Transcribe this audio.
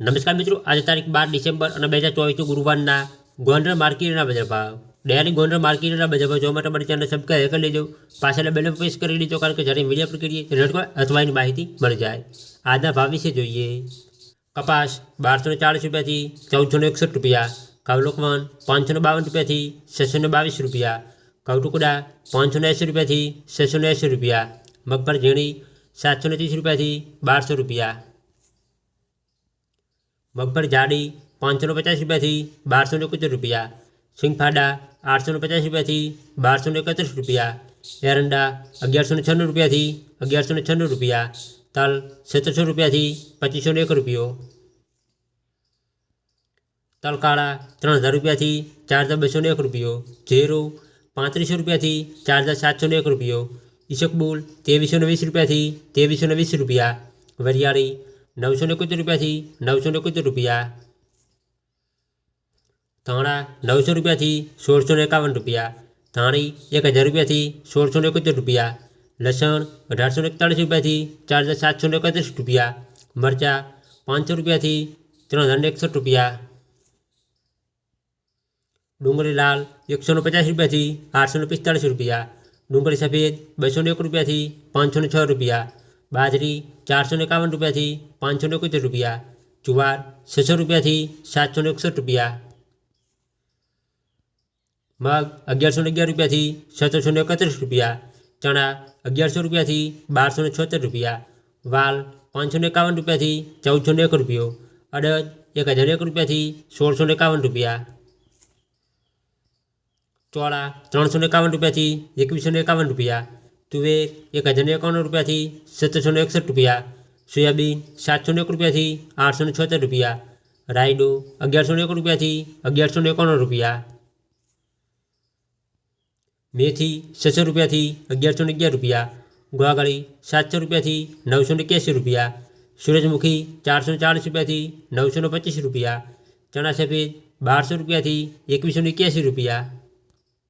નમસ્કાર મિત્રો આજે તારીખ બાર ડિસેમ્બર અને બે હજાર ચોવીસથી ગુરુવારના ગોંડલ માર્કેટના બજાર ભાવ ડેરી ગોંડલ માર્કેટના બજાર ભાવ જોવા માટે મારી ચેનલ સબસ્ક્રાઈબ કરી લેજો પાછળ બેલ પ્રેસ કરી લેજો કારણ કે જ્યારે વિડીયો પર કરીએ ત્યારે નોટિફિકેશન અથવા એની માહિતી મળી જાય આજના ભાવ વિશે જોઈએ કપાસ બારસો ને ચાલીસ રૂપિયાથી ચૌદસો ને એકસઠ રૂપિયા કવલોકવન પાંચસો ને બાવન રૂપિયાથી છસો ને બાવીસ રૂપિયા કવટુકડા પાંચસો ને એંસી રૂપિયાથી છસો ને એંસી રૂપિયા મગફળ ઝીણી સાતસો ને ત્રીસ રૂપિયાથી બારસો રૂપિયા મગફળ જાડી પાંચસો ને પચાસ રૂપિયાથી બારસો ને એકોતેર રૂપિયા સિંગફાડા આઠસો ને પચાસ રૂપિયાથી બારસો ને એકત્રીસ રૂપિયા એરંડા અગિયારસો ને છન્નું રૂપિયાથી અગિયારસો ને છન્નું રૂપિયા તલ સત્તરસો રૂપિયાથી પચીસો ને એક રૂપિયો તલ કાળા ત્રણ હજાર રૂપિયાથી ચાર હજાર બસો ને એક રૂપિયો ઝેરો પાંત્રીસો રૂપિયાથી ચાર હજાર સાતસો ને એક રૂપિયો ઈશકબુલ ત્રેવીસો ને વીસ રૂપિયાથી ત્રેવીસો ને વીસ રૂપિયા વરિયાળી નવસો ને એકોતેર રૂપિયાથી નવસો ને એકોતેર રૂપિયા ધાણા નવસો રૂપિયાથી સોળસો ને એકાવન રૂપિયા ધાણી એક હજાર રૂપિયાથી સોળસો ને એકોતેર રૂપિયા લસણ અઢારસો ને એકતાળીસ રૂપિયાથી ચાર હજાર સાતસો ને એકત્રીસ રૂપિયા મરચાં પાંચસો રૂપિયાથી ત્રણ હજાર ને એકસઠ રૂપિયા ડુંગળી લાલ એકસો ને પચાસ રૂપિયાથી આઠસો ને પિસ્તાળીસ રૂપિયા ડુંગળી સફેદ બસો ને એક રૂપિયાથી પાંચસો ને છ રૂપિયા બાજરી ચારસો ને એકાવન રૂપિયાથી પાંચસો ને એકોતેર રૂપિયા, જુવાર છસો રૂપિયાથી સાતસો ને એકસઠ રૂપિયા. મગ અગિયારસો ને અગિયાર રૂપિયાથી સત્તરસો ને એકત્રીસ રૂપિયા, ચણા અગિયારસો રૂપિયાથી બારસો ને છોતેર રૂપિયા, વાલ પાંચસો ને એકાવન રૂપિયાથી ચૌદસો ને એક રૂપિયો, અડદ એક હજાર એક રૂપિયાથી સોળસો ને એકાવન રૂપિયા. ચોળા ત્રણસો ને એકાવન રૂપિયાથી એકવીસો ને એકાવન રૂપિયા. તુવેર એક હજાર ને એકાવન રૂપિયાથી સત્તરસો ને એકસઠ રૂપિયા સોયાબીન સાતસો ને એક રૂપિયાથી આઠસો ને છોતેર રૂપિયા રાયડો અગિયારસો ને એક રૂપિયાથી અગિયારસો ને એકાવન રૂપિયા મેથી છસો રૂપિયાથી અગિયારસો ને અગિયાર રૂપિયા ગુવાગળી સાતસો રૂપિયાથી નવસો ને એક્યાસી રૂપિયા સૂરજમુખી ચારસો ને ચાલીસ રૂપિયાથી નવસો ને પચીસ રૂપિયા ચણા સફેદ બારસો રૂપિયાથી એકવીસો ને એક્યાસી રૂપિયા